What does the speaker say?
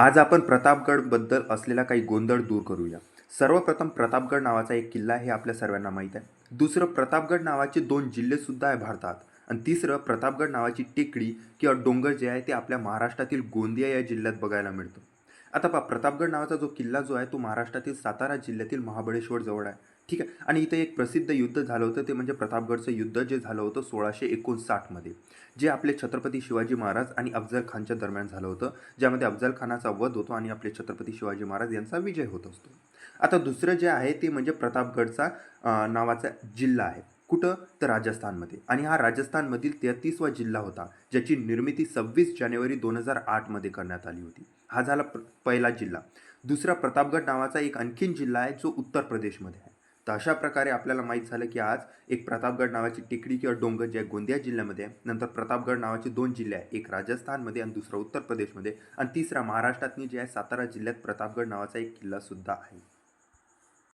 आज आपण प्रतापगडबद्दल असलेला काही गोंधळ दूर करूया. सर्वप्रथम प्रतापगड नावाचा एक किल्ला हे आपल्या सर्वांना माहीत आहे. दुसरं प्रतापगड नावाचे दोन जिल्हेसुद्धा आहे भारतात. आणि तिसरं प्रतापगड नावाची टेकडी किंवा डोंगर जे आहे ते आपल्या महाराष्ट्रातील गोंदिया या जिल्ह्यात बघायला मिळतं. आता पा प्रतापगड नावाचा जो किल्ला जो आहे तो महाराष्ट्रातील सातारा जिल्ह्यातील महाबळेश्वर जवळ आहे. ठीक आहे? आणि इथं एक प्रसिद्ध युद्ध झालं होतं ते म्हणजे प्रतापगडचं युद्ध जे झालं होतं सोळाशे एकोणसाठमध्ये जे आपले छत्रपती शिवाजी महाराज आणि अफजल खानच्या दरम्यान झालं होतं ज्यामध्ये अफजल खानाचा वध होतो आणि आपले छत्रपती शिवाजी महाराज यांचा विजय होत असतो. आता दुसरं जे आहे ते म्हणजे प्रतापगडचा नावाचा जिल्हा आहे. कुठं? तर राजस्थानमध्ये. आणि हा राजस्थानमधील तेहतीसवा जिल्हा होता ज्याची निर्मिती सव्वीस जानेवारी दोन हजार आठमध्ये करण्यात आली होती. हा झाला प्र- पहिला जिल्हा. दुसरा प्रतापगड नावाचा एक आणखीन जिल्हा आहे जो उत्तर प्रदेशमध्ये आहे. तर अशा प्रकारे आपल्याला माहीत झालं की आज एक प्रतापगड नावाची टेकडी किंवा डोंगर जे आहे गोंदिया जिल्ह्यामध्ये आहे. नंतर प्रतापगड नावाचे दोन जिल्हे आहे एक राजस्थानमध्ये आणि दुसरा उत्तर प्रदेशमध्ये. आणि तिसरा महाराष्ट्रातनी जे आहे सातारा जिल्ह्यात प्रतापगड नावाचा एक किल्लासुद्धा आहे.